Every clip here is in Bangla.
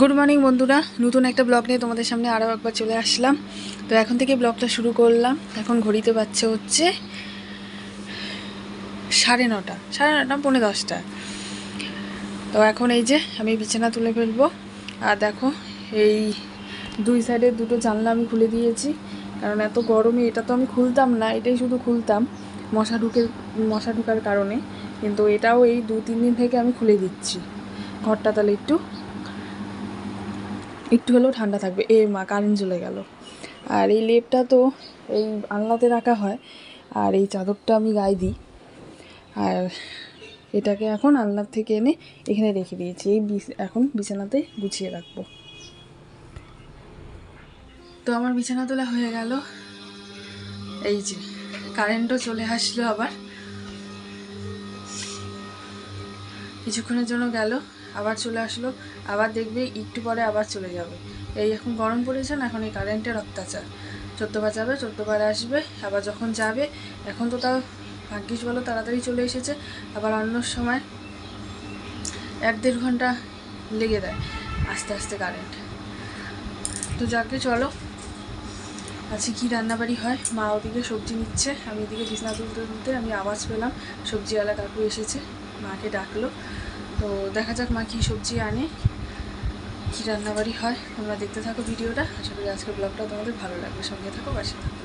গুড মর্নিং বন্ধুরা। নতুন একটা ব্লগ নিয়ে তোমাদের সামনে আরও একবার চলে আসলাম। তো এখন থেকে ব্লগটা শুরু করলাম। এখন ঘড়িতে বাচ্চা হচ্ছে সাড়ে নটা। সাড়ে নটা, পৌনে দশটা। তো এখন এই যে আমি বিছানা তুলে ফেলব। আর দেখো, এই দুই সাইডে দুটো জানলা আমি খুলে দিয়েছি। কারণ এত গরমে এটা তো আমি খুলতাম না, এটাই শুধু খুলতাম। মশা ঢুকে, মশা ঢুকার কারণে। কিন্তু এটাও এই দু, তিন দিন থেকে আমি খুলে দিচ্ছি। ঘরটা তাহলে একটু একটু হলেও ঠান্ডা থাকবে। এ মা কারেন্ট চলে গেল। আর এই লেপটা তো এই আলনাতে রাখা হয়। আর এই চাদরটা আমি গায়ে দিই। আর এটাকে এখন আলনার থেকে এনে এখানে রেখে দিয়েছি। এই এখন বিছানাতে গুছিয়ে রাখব। তো আমার বিছানা তোলা হয়ে গেল। এই যে কারেন্টও চলে আসলো আবার। কিছুক্ষণের জন্য গেল। আবার চলে আসলো, আবার দেখবে একটু পরে আবার চলে যাবে। এই এখন গরম পড়েছে না, এখন এই কারেন্টের অত্যাচার। চোদ্দোবার যাবে চোদ্দোবার আসবে, আবার যখন যাবে, এখন তো তাও ভাগ্যিস বলো তাড়াতাড়ি চলে এসেছে, আবার অন্য সময় এক দেড় ঘণ্টা লেগে দেয় আস্তে আস্তে কারেন্ট তো যাকে চলো, আজকে কী রান্নাবাড়ি হয়? মা ওদিকে সবজি নিচ্ছে, আমি এদিকে বিছনা তুলতে তুলতে আমি আওয়াজ পেলাম, সবজিওয়ালা কাকু এসেছে, মাকে ডাকলো। তো দেখা যাক মা কী সবজি আনে, কী রান্নাবাড়ি হয়। তোমরা দেখতে থাকো ভিডিওটা। আশা করি আজকের ব্লগটা তোমাদের ভালো লাগবে। সঙ্গে থাকো, পাশে থাকো।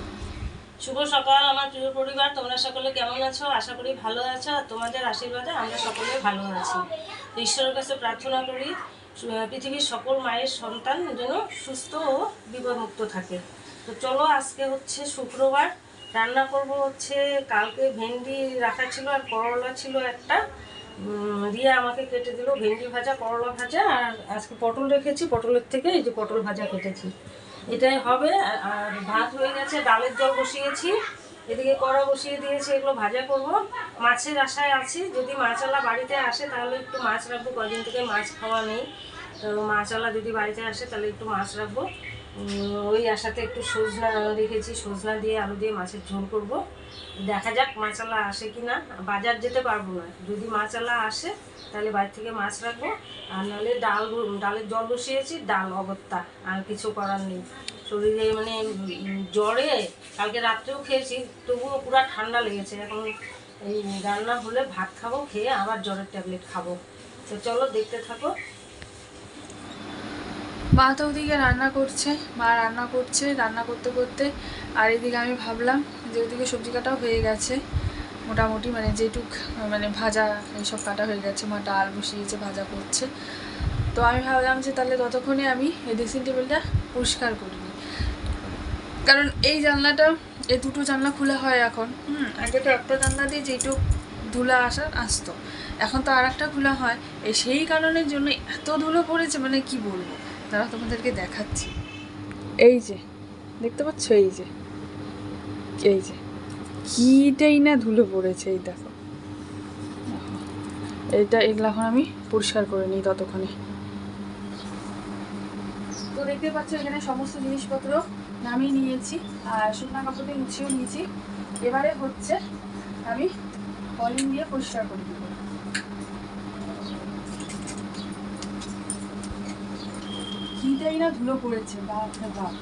শুভ সকাল আমার প্রিয় পরিবার। তোমরা সকলে কেমন আছো? আশা করি ভালো আছো। আর তোমাদের আশীর্বাদে আমরা সকলে ভালো আছি। তো ঈশ্বরের কাছে প্রার্থনা করি পৃথিবীর সকল মায়ের সন্তান যেন সুস্থ ও বিপদমুক্ত থাকে। তো চলো, আজকে হচ্ছে শুক্রবার। রান্না করব হচ্ছে কালকে ভেন্ডি রাখা ছিল আর করলা ছিল একটা। দিয়ে আমাকে কেটে দিল, ভেন্ডি ভাজা, করলা ভাজা, আর আজকে পটল রেখেছি। পটলের থেকে এই যে পটল ভাজা কেটেছি। এটাই হবে, আর- ভাত হয়ে গেছে, ডালের জল বসিয়েছি। এদিকে কড়া বসিয়ে দিয়েছি, এগুলো ভাজা করব। মাছের আশায় আছি, যদি মাছওয়ালা বাড়িতে আসে, তাহলে একটু মাছ রাখব। কদিন থেকে মাছ খাওয়া নেই। তো মাছওয়ালা যদি বাড়িতে আসে, তাহলে একটু মাছ রাখব। ওই আশাতে একটু সজনা রেখেছি, সজনা দিয়ে আলু দিয়ে মাছের ঝোল করব। দেখা যাক মাছালা আসে কি না বাজার যেতে পারব না। যদি মাছালা আসে, তাহলে বাড়ি থেকে মাছ রাখব। আর নাহলে ডাল ডালের জল বসিয়েছি, ডাল অগত্যা। আর কিছু করার নেই। শরীরে মানে জ্বরে কালকে রাত্রেও খেয়েছি, তবুও পুরো ঠান্ডা লেগেছে। এখন এই রান্না হলে ভাত খাব, খেয়ে আবার জ্বরের ট্যাবলেট খাব। তো চলো দেখতে থাকো। মা তো ওদিকে রান্না করছে, মা রান্না করছে, রান্না করতে করতে আর এদিকে আমি ভাবলাম যে ওদিকে সবজি কাটাও হয়ে গেছে। মোটামুটি মানে যেটুক মানে ভাজা এইসব কাটা হয়ে গেছে। মা ডাল বসিয়েছে, ভাজা করছে। তো আমি ভাবলাম যে তাহলে ততক্ষণে আমি এই ড্রেসিং টেবিলটা পরিষ্কার করি কারণ এই জানলাটা, এই দুটো জানলা খোলা হয় এখন। হুম, আগে তো একটা জানলা দিয়ে যেটুক ধুলা আসার আসতো। এখন তো আর একটা খোলা হয়। এই সেই কারণের জন্য এত ধুলো পড়েছে মানে কি বলব? দাঁড়া তোমাদেরকে দেখাচ্ছি। এই যে দেখতে পাচ্ছ? এই যে এই যে কিটাই না ধুলো পড়েছে এই দেখো। এইটা এগুলো এখন আমি পরিষ্কার করে নিই ততক্ষণে। তো দেখতে পাচ্ছ এখানে সমস্ত জিনিসপত্র নামিয়ে নিয়েছি আর শুকনা কাপড় দিয়ে মুছিয়েও নিয়েছি। এবারে হচ্ছে আমি কলিং দিয়ে পরিষ্কার করে দেবো। কিটাই না ধুলো পড়েছে বাপ রে বাপ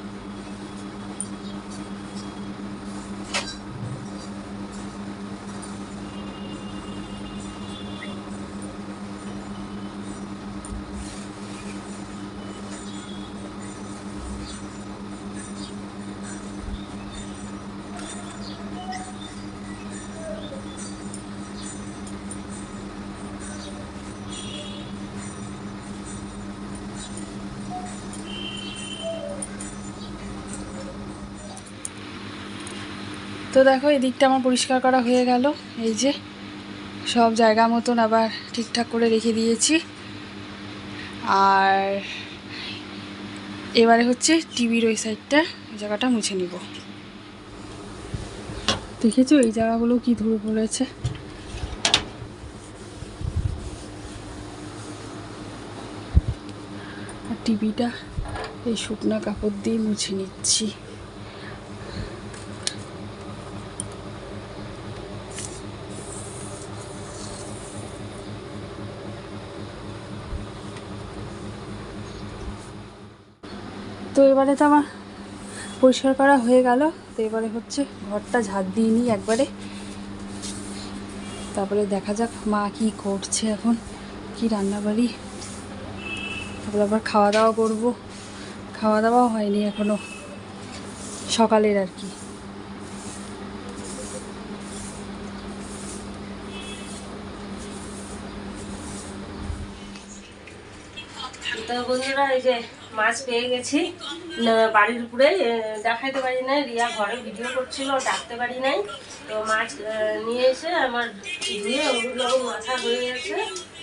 তো দেখো এই দিকটা আমার পরিষ্কার করা হয়ে গেল। এই যে, সব জায়গা মতন আবার ঠিকঠাক করে রেখে দিয়েছি। আর এবারে হচ্ছে টিভির ওই সাইডটা ওই জায়গাটা মুছে নিব। দেখেছ, এই জায়গাগুলো কি ধরে পড়েছে? আর টিভিটা এই শুকনা কাপড় দিয়ে মুছে নিচ্ছি। তো এবারে তো আমার পরিষ্কার করা হয়ে গেল। তো এবারে হচ্ছে ঘরটা ঝাড় দিয়ে নিই একবারে। তারপরে দেখা যাক মা কি করছে এখন, কি রান্নাবাড়ি। তারপরে আবার খাওয়া দাওয়া করব। খাওয়া দাওয়াও হয়নি এখনও। সকালের আর কি। তো বন্ধুরা, এই যে মাছ পেয়ে গেছি। বাড়ির উপরে দেখাইতে পারি নাই, রিয়া ঘরে ভিডিও করছিল, ডাকতে পারি নাই। তো মাছ নিয়ে এসে আমার ধুয়ে লবণ মাথা হয়ে গেছে।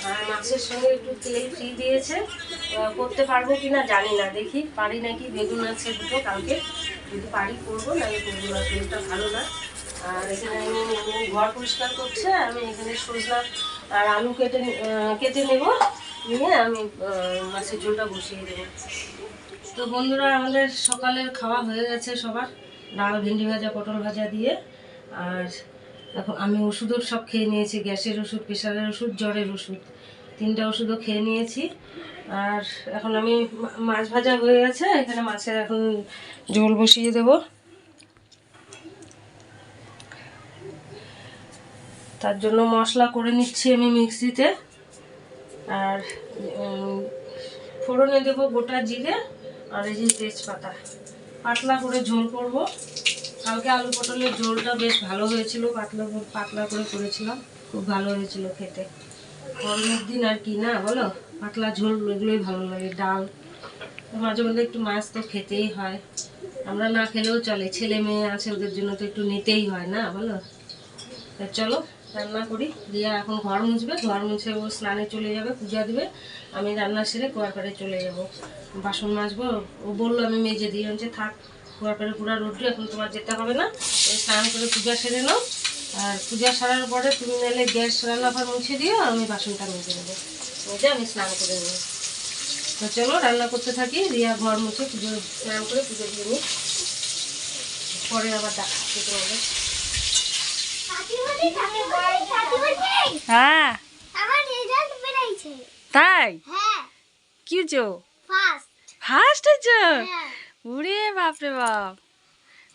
আর মাছের সঙ্গে একটু তেল ফ্রি দিয়েছে। করতে পারব কিনা জানি না, দেখি। পারি নাকি? বেগুন আছে দুটো, কালকে। যদি পারি করব, নাহলে করব না তেলটা ভালো না। আর এখানে আমি ঘর পরিষ্কার করছে আমি এখানে সজনা আর আলু কেটে কেটে নেব। নিয়ে আমি মাছের ঝোলটা বসিয়ে দেবো। তো বন্ধুরা, আমাদের সকালের খাওয়া হয়ে গেছে সবার। ডাল, ভেন্ডি ভাজা, পটল ভাজা দিয়ে। আর এখন আমি ওষুধও সব খেয়ে নিয়েছি, গ্যাসের ওষুধ, প্রেশারের ওষুধ, জ্বরের ওষুধ। তিনটা ওষুধও খেয়ে নিয়েছি। আর এখন আমি মাছ ভাজা হয়ে গেছে, এখানে মাছের এখন ঝোল বসিয়ে দেবো। তার জন্য মশলা করে নিচ্ছি আমি মিক্সিতে। আর ফোড়নে দেবো গোটা জিরে আর এই যে তেজপাতা। পাতলা করে ঝোল করব। কালকে আলু পটলের ঝোলটা বেশ ভালো হয়েছিল, পাতলা পাতলা করে করেছিলাম। খুব ভালো হয়েছিল খেতে। গরমের দিন আর কি না, বলো? পাতলা ঝোল এগুলোই ভালো লাগে, ডাল। মাঝে মধ্যে একটু মাছ তো খেতেই হয়। আমরা না খেলেও চলে, ছেলে মেয়ে আছে ওদের জন্য তো একটু নিতেই হয় না, বলো? চলো। রান্না করি। রিয়া এখন ঘর মুছবে। ঘর মুছে ও স্নানে চলে যাবে, পূজা দিবে। আমি রান্না সেরে কুয়ারপাড়ে চলে যাব। বাসন মাজবো। ও বলল, আমি মেজে দিয়ে হচ্ছে থাক কুয়ারপাড়ে পুরা রোদ্রু এখন তোমার যেতে হবে না। স্নান করে পূজা সেরে নাও। আর পূজা সারার পরে তুমি নাহলে গ্যাস রান্নাঘর মুছে দিও আর আমি বাসনটা মেজে নেব মেজে আমি স্নান করে নেব তো চলো, রান্না করতে থাকি। রিয়া ঘর মুছে পুজো, স্নান করে পুজো দিয়ে নিই। পরে আবার তোমাদের। হ্যাঁ। বেরিয়েছে তাই? হ্যাঁ। কি হচ্ছে ফার্স্ট ফার্স্ট হচ্ছে হ্যাঁ। ওরে বাপরে বাপ।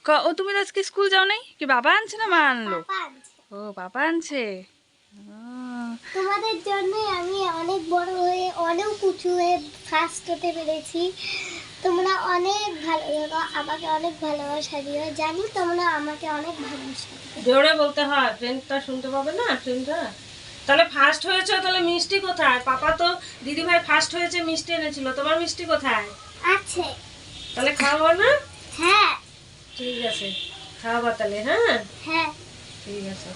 ক ও তুমি আজকে স্কুল যাও নাই? কি বাবা আনছে না মা আনলো? ও বাবা আনছে? তোমাদের জন্য আমি অনেক বড় হয়ে অনেক উঁচু হয়ে ফার্স্ট হতে পেরেছি। তোমরা অনেক ভালো থাকো আমাকে অনেক ভালোবাসা দিও। জানি তোমরা আমাকে অনেক ভালোবাসা জোরে বলতে হয় ফ্রেন্ডটা শুনতে পাবে না ফ্রেন্ডটা তাহলে ফার্স্ট হয়েছে তাহলে মিষ্টি কোথায়? পাপা তো দিদিভাই ফার্স্ট হয়েছে মিষ্টি এনেছিল। তোমার মিষ্টি কোথায়? আছে। তাহলে খাওয়াবো না? হ্যাঁ। ঠিক আছে খাওয়াবো তাহলে হ্যাঁ? হ্যাঁ। ঠিক আছে।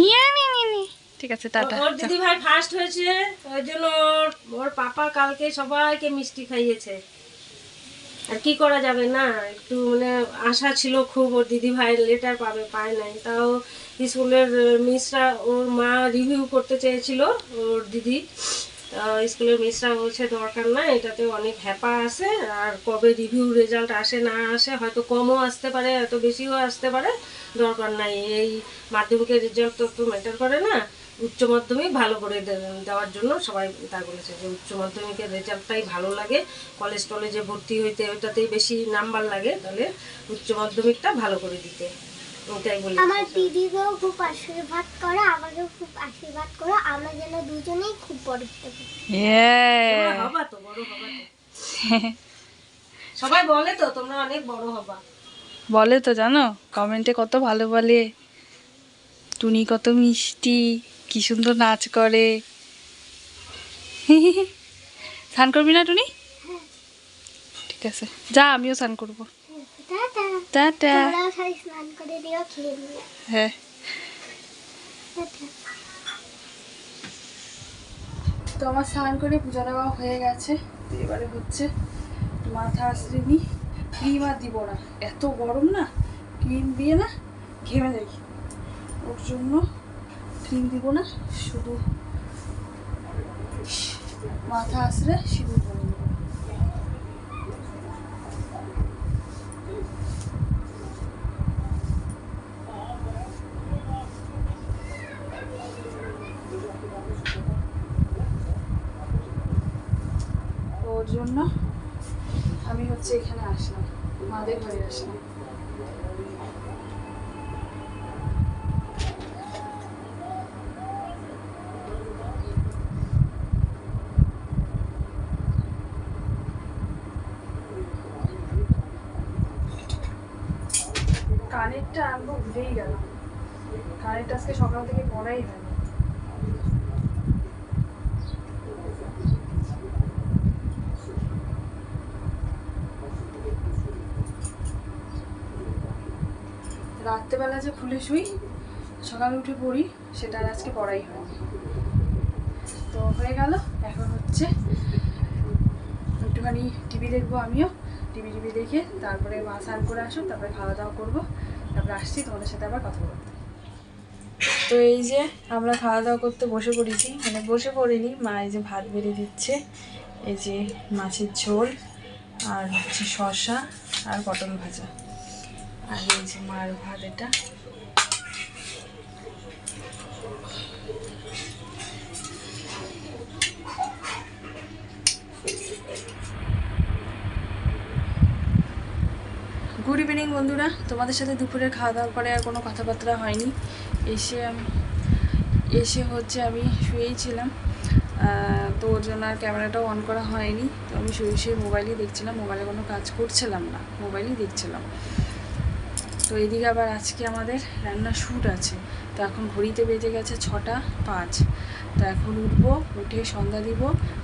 নিয়ে নি নি নি। ঠিক আছে টাটা ওর দিদি ভাই ফার্স্ট হয়েছে ওই জন্য ওর পাপা কালকে সবাইকে মিষ্টি খাইয়েছে। আর কি করা যাবে না একটু মানে আশা ছিল খুব ওর দিদি ভাই লেটার পাবে পায় নাই। তাও স্কুলের মিসরা ওর মা রিভিউ করতে চেয়েছিল ওর দিদি। স্কুলের মিসরা বলছে দরকার না এটাতে অনেক হ্যাপা আছে আর কবে রিভিউ রেজাল্ট আসে না আসে হয়তো কমও আসতে পারে হয়তো বেশিও আসতে পারে দরকার নাই। এই মাধ্যমিকের রেজাল্ট তো একটু ম্যাটার করে না। উচ্চ মাধ্যমিক ভালো করে দেওয়ার জন্য সবাই তা বলেছে যে উচ্চ মাধ্যমিকের রেজাল্টটাই ভালো লাগে। কলেজ টলেজে ভর্তি হইতে ওইটাতেই বেশি নাম্বার লাগে তাহলে উচ্চ মাধ্যমিকটা ভালো করে দিতে। ওটাই বলে আমার দিদিকেও খুব আশীর্বাদ করো আমাকেও খুব আশীর্বাদ করো আমরা যেন দুজনেই খুব বড় হতে পারি। হবা তো বড় হবা সবাই বলে তো তোমরা অনেক বড় হবা। বলে তো জানো কমেন্টে কত ভালো বলে। টুনি কত মিষ্টি। কি সুন্দর নাচ করে। স্নান করবি না টুনি? ঠিক আছে। যা আমিও স্নান করব। টাটা। হ্যাঁ। তো আমার স্নান করে পূজা দেওয়া হয়ে গেছে। তো এবারে হচ্ছে মাথা আসলে নি ক্রিম আর দিব না। এত গরম না? ক্রিম দিয়ে না ঘেমে যাই। ওর জন্য ক্রিম দিব না, শুধু মাথা আসলে সিঁদুর ওর জন্য আমি হচ্ছে এখানে আসলাম, মাদের ঘরে আসলাম। ভুলেই গেলাম কানেরটা আজকে সকাল থেকে পড়াই হয়নি। রাত্রেবেলা যে খুলে শুই, সকালে উঠে পড়ি, সেটা আজকে পড়াই হয়নি। তো হয়ে গেল, এখন হচ্ছে একটুখানি টিভি দেখব আমিও। টিভি টিভি দেখে তারপরে মা স্নান করে আসুন তারপরে খাওয়া দাওয়া করব। তারপরে আসছি, তোমাদের সাথে আবার কথা বলতে তো এই যে আমরা খাওয়া দাওয়া করতে বসে পড়েছি মানে বসে পড়িনি, মা এই যে ভাত বেড়ে দিচ্ছে, এই যে মাছের ঝোল, আর হচ্ছে শসা আর পটল ভাজা। আর এই যে মার ভাত এটা। গুড ইভিনিং বন্ধুরা। তোমাদের সাথে দুপুরে খাওয়া দাওয়ার পরে আর কোনো কথাবার্তা হয়নি। এসে আমি, এসে হচ্ছে আমি শুয়েই ছিলাম। তো ওর জন্য আর ক্যামেরাটাও অন করা হয়নি। তো আমি শুয়ে শুয়ে মোবাইলই দেখছিলাম। মোবাইলে কোনো কাজ করছিলাম না। মোবাইলই দেখছিলাম। তো এদিকে আবার আজকে আমাদের রান্নার শ্যুট আছে। তো এখন ঘড়িতে বেজে গেছে ছটা পাঁচ। তো এখন উঠবো, উঠে সন্ধ্যা দিব।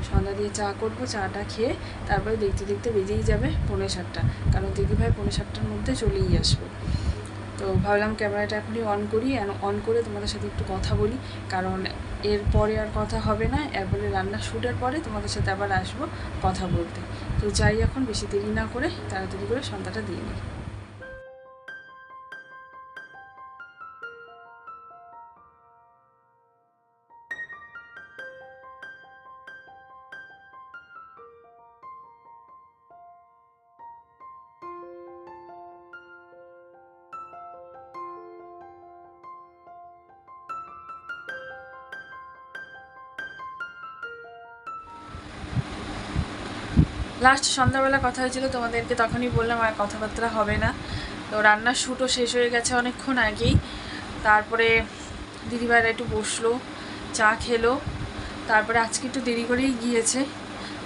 সন্ধ্যা দিয়ে চা করব, চাটা খেয়ে তারপরে দেখতে দেখতে বেজেই যাবে পৌনে সাতটা। কারণ দিদিভাই পৌনে সাতটার মধ্যে চলেই আসবে। তো ভাবলাম ক্যামেরাটা এখনই অন করি। অন করে তোমাদের সাথে একটু কথা বলি। কারণ এরপরে আর কথা হবে না। এরপরে রান্নার শ্যুটের পরে তোমাদের সাথে আবার আসব কথা বলতে। তো যাই এখন, বেশি দেরি না করে তাড়াতাড়ি করে সন্ধ্যাটা দিয়ে নিই। লাস্ট সন্ধ্যাবেলা কথা হয়েছিল, তোমাদেরকে তখনই বললাম আর কথাবার্তা হবে না। তো রান্নার শ্যুটও শেষ হয়ে গেছে অনেকক্ষণ আগেই। তারপরে দিদিভাইরা একটু বসল, চা খেলো। তারপরে আজকে একটু দেরি করেই গিয়েছে।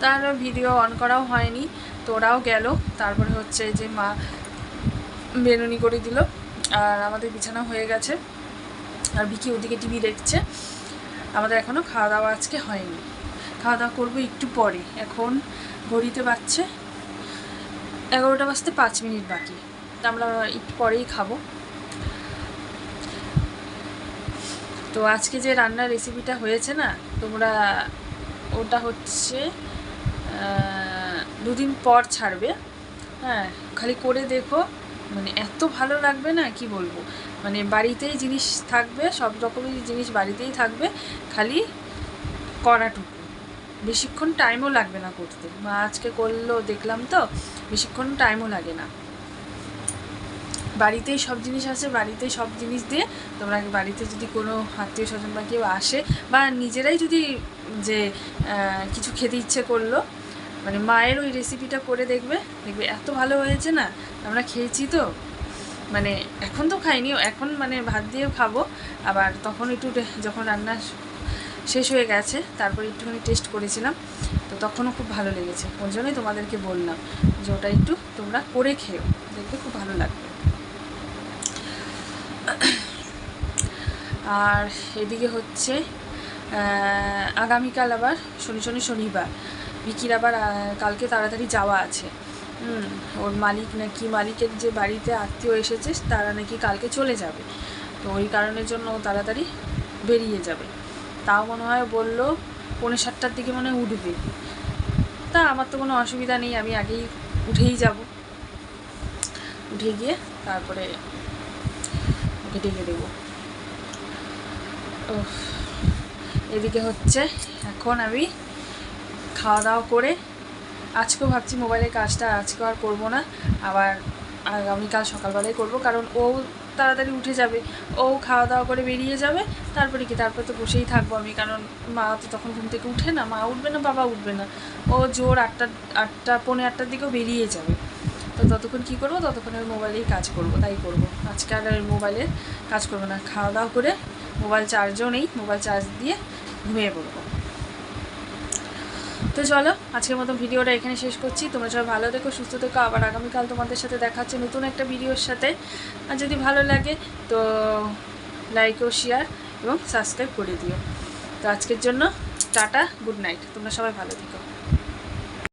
তার ভিডিও অন করাও হয়নি তোরাও গেল। তারপরে হচ্ছে যে মা বেনুনি করে দিল, আর আমাদের বিছানা হয়ে গেছে। আর বিকি ওদিকে টিভি দেখছে। আমাদের এখনও খাওয়া দাওয়া আজকে হয়নি। খাওয়া দাওয়া করব একটু পরে। এখন ঘড়িতে বাজছে এগারোটা বাজতে পাঁচ মিনিট বাকি। তা আমরা একটু পরেই খাব। তো আজকে যে রান্নার রেসিপিটা হয়েছে না, তোমরা ওটা হচ্ছে দুদিন পর ছাড়বে। হ্যাঁ খালি করে দেখো। মানে এত ভালো লাগবে না, কি বলব? মানে বাড়িতেই জিনিস থাকবে, সব রকমের জিনিস বাড়িতেই থাকবে, খালি করাটুকু বেশিক্ষণ টাইমও লাগবে না করতে। মা আজকে করল, দেখলাম তো, বেশিক্ষণ টাইমও লাগে না। বাড়িতেই সব জিনিস আছে, বাড়িতেই সব জিনিস দিয়ে তোমরা বাড়িতে যদি কোনো আত্মীয় স্বজন বা কেউ আসে বা নিজেরাই যদি যে কিছু খেতে ইচ্ছে করল মানে মায়ের ওই রেসিপিটা করে দেখবে দেখবে এত ভালো হয়েছে না, আমরা খেয়েছি তো। মানে এখন তো খাইনি, এখন মানে ভাত দিয়েও খাব, আবার তখন একটু যখন রান্না শেষ হয়ে গেছে, তারপরে একটুখানি টেস্ট করেছিলাম, তো তখনও খুব ভালো লেগেছে। ওই জন্যই তোমাদেরকে বললাম যে ওটা একটু তোমরা করে খেও, দেখবে খুব ভালো লাগবে। আর এদিকে হচ্ছে আগামীকাল আবার শনি শনি, শনিবার। বিকির আবার কালকে তাড়াতাড়ি যাওয়া আছে। ওর মালিক নাকি মালিকের যে বাড়িতে আত্মীয় এসেছে, তারা নাকি কালকে চলে যাবে। তো ওই কারণের জন্য তাড়াতাড়ি বেরিয়ে যাবে। তাও মনে হয় বলল পৌনে সাতটার দিকে মনে হয় উঠবে। তা আমার তো কোনো অসুবিধা নেই আমি আগেই উঠেই যাব। উঠে গিয়ে তারপরে ওকে ডেকে দেবো। উফ, এদিকে হচ্ছে এখন আমি খাওয়া দাওয়া করে আজকেও ভাবছি মোবাইলের কাজটা আজকে আর করব না আবার আগামীকাল সকালবেলায় করব কারণ ও তাড়াতাড়ি উঠে যাবে। ও খাওয়া দাওয়া করে বেরিয়ে যাবে। তারপরে কি? তারপরে তো বসেই থাকব আমি। কারণ মা তো তখন ঘুম থেকে উঠে না। মা উঠবে না, বাবা উঠবে না। ও জোর আটটা আটটা, পৌনে আটটার দিকেও বেরিয়ে যাবে। তো ততক্ষণ কী করব? ততক্ষণ আমি মোবাইলেই কাজ করব। তাই করব। আজকে আর আমি মোবাইলে কাজ করব না। খাওয়া দাওয়া করে মোবাইল চার্জও নেই। মোবাইল চার্জ দিয়ে ঘুমিয়ে পড়ব। তো চলো, আজকের মতো ভিডিওটা এখানে শেষ করছি। তোমরা সবাই ভালো থেকো, সুস্থ থেকো। আবার আগামীকাল তোমাদের সাথে দেখা হচ্ছে নতুন একটা ভিডিওর সাথে। আর যদি ভালো লাগে, তো লাইক ও শেয়ার এবং সাবস্ক্রাইব করে দিও। তো আজকের জন্য টাটা গুড নাইট তোমরা সবাই ভালো থেকো।